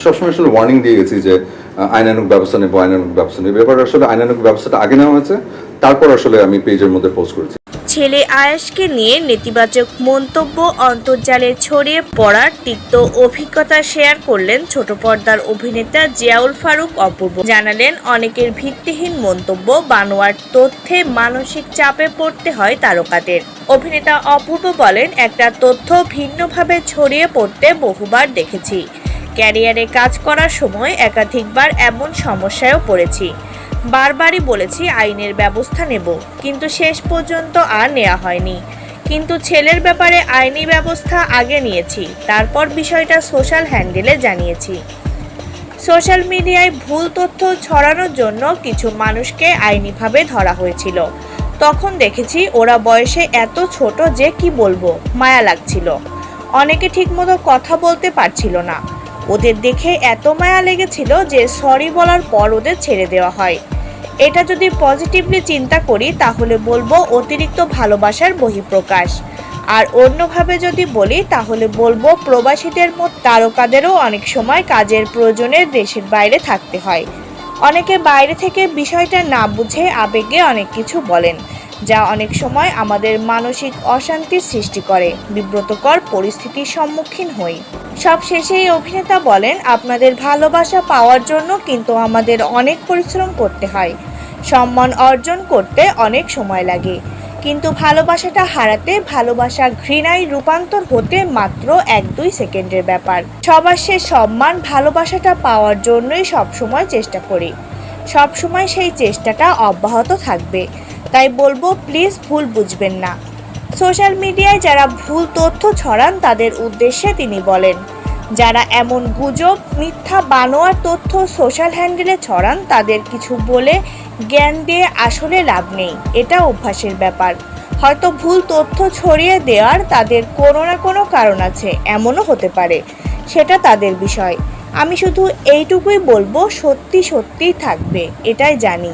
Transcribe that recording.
সবসময় আসলে ওয়ার্নিং দিয়ে গেছি যে আহ, আইনানুগ ব্যবস্থা নেব আইনানুগ ব্যবস্থা নেব। এবার আসলে আইনানুগ ব্যবস্থাটা আগে নেওয়া হয়েছে তারপর আসলে আমি পেজের মধ্যে পোস্ট করেছি। ছেলে আয়াসকে নিয়ে নেতিবাচক মন্তব্য অন্তর্জালে ছড়িয়ে পড়ার তিক্ত অভিজ্ঞতা শেয়ার করলেন ছোট পর্দার অভিনেতা জিয়াউল ফারুক অপূর্ব। জানালেন অনেকের ভিত্তিহীন মন্তব্য বানোয়ার তথ্যে মানসিক চাপে পড়তে হয় তারকাদের। অভিনেতা অপূর্ব বলেন একটা তথ্য ভিন্নভাবে ছড়িয়ে পড়তে বহুবার দেখেছি। ক্যারিয়ারে কাজ করার সময় একাধিকবার এমন সমস্যায়ও পড়েছি। বারবারই বলেছি আইনের ব্যবস্থা নেব, কিন্তু শেষ পর্যন্ত আর নেওয়া হয়নি। কিন্তু ছেলের ব্যাপারে আইনি ব্যবস্থা আগে নিয়েছি, তারপর বিষয়টা সোশ্যাল হ্যান্ডেলে জানিয়েছি। সোশ্যাল মিডিয়ায় ভুল তথ্য ছড়ানোর জন্য কিছু মানুষকে আইনিভাবে ধরা হয়েছিল। তখন দেখেছি ওরা বয়সে এত ছোট যে কি বলব, মায়া লাগছিল। অনেকে ঠিকমতো কথা বলতে পারছিল না। ওদের দেখে এত মায়া লেগেছিল যে সরি বলার পর ওদের ছেড়ে দেওয়া হয়। এটা যদি পজিটিভলি চিন্তা করি, তাহলে বলব অতিরিক্ত ভালোবাসার বহিঃপ্রকাশ। আর অন্যভাবে যদি বলি, তাহলে বলব প্রবাসীদের মত তারকাদেরও অনেক সময় কাজের প্রয়োজনে দেশের বাইরে থাকতে হয়। অনেকে বাইরে থেকে বিষয়টা না বুঝে আবেগে অনেক কিছু বলেন। যা অনেক সময় আমাদের মানসিক অশান্তির সৃষ্টি করে, বিব্রতকর পরিস্থিতির সম্মুখীন হই। সব শেষেই অভিনেতা বলেন, আপনাদের ভালোবাসা পাওয়ার জন্য কিন্তু আমাদের অনেক পরিশ্রম করতে হয়। সম্মান অর্জন করতে অনেক সময় লাগে। কিন্তু ভালোবাসাটা হারাতে ভালোবাসা ঘৃণায় রূপান্তর হতে মাত্র এক দুই সেকেন্ডের ব্যাপার। সবার সে সম্মান ভালোবাসাটা পাওয়ার জন্যই সবসময় চেষ্টা করি। সবসময় সেই চেষ্টাটা অব্যাহত থাকবে। তাই বলব প্লিজ ভুল বুঝবেন না। সোশ্যাল মিডিয়ায় যারা ভুল তথ্য ছড়ান, তাদের উদ্দেশ্যে তিনি বলেন, যারা এমন গুজব, মিথ্যা, বানোয়ার তথ্য সোশ্যাল হ্যান্ডেলে ছড়ান, তাদের কিছু বলে জ্ঞান দিয়ে আসলে লাভ নেই। এটা অভ্যাসের ব্যাপার। হয়তো ভুল তথ্য ছড়িয়ে দেওয়ার তাদের কোনো না কোনো কারণ আছে, এমনও হতে পারে। সেটা তাদের বিষয়। আমি শুধু এইটুকুই বলব, সত্যি সত্যিই থাকবে, এটাই জানি।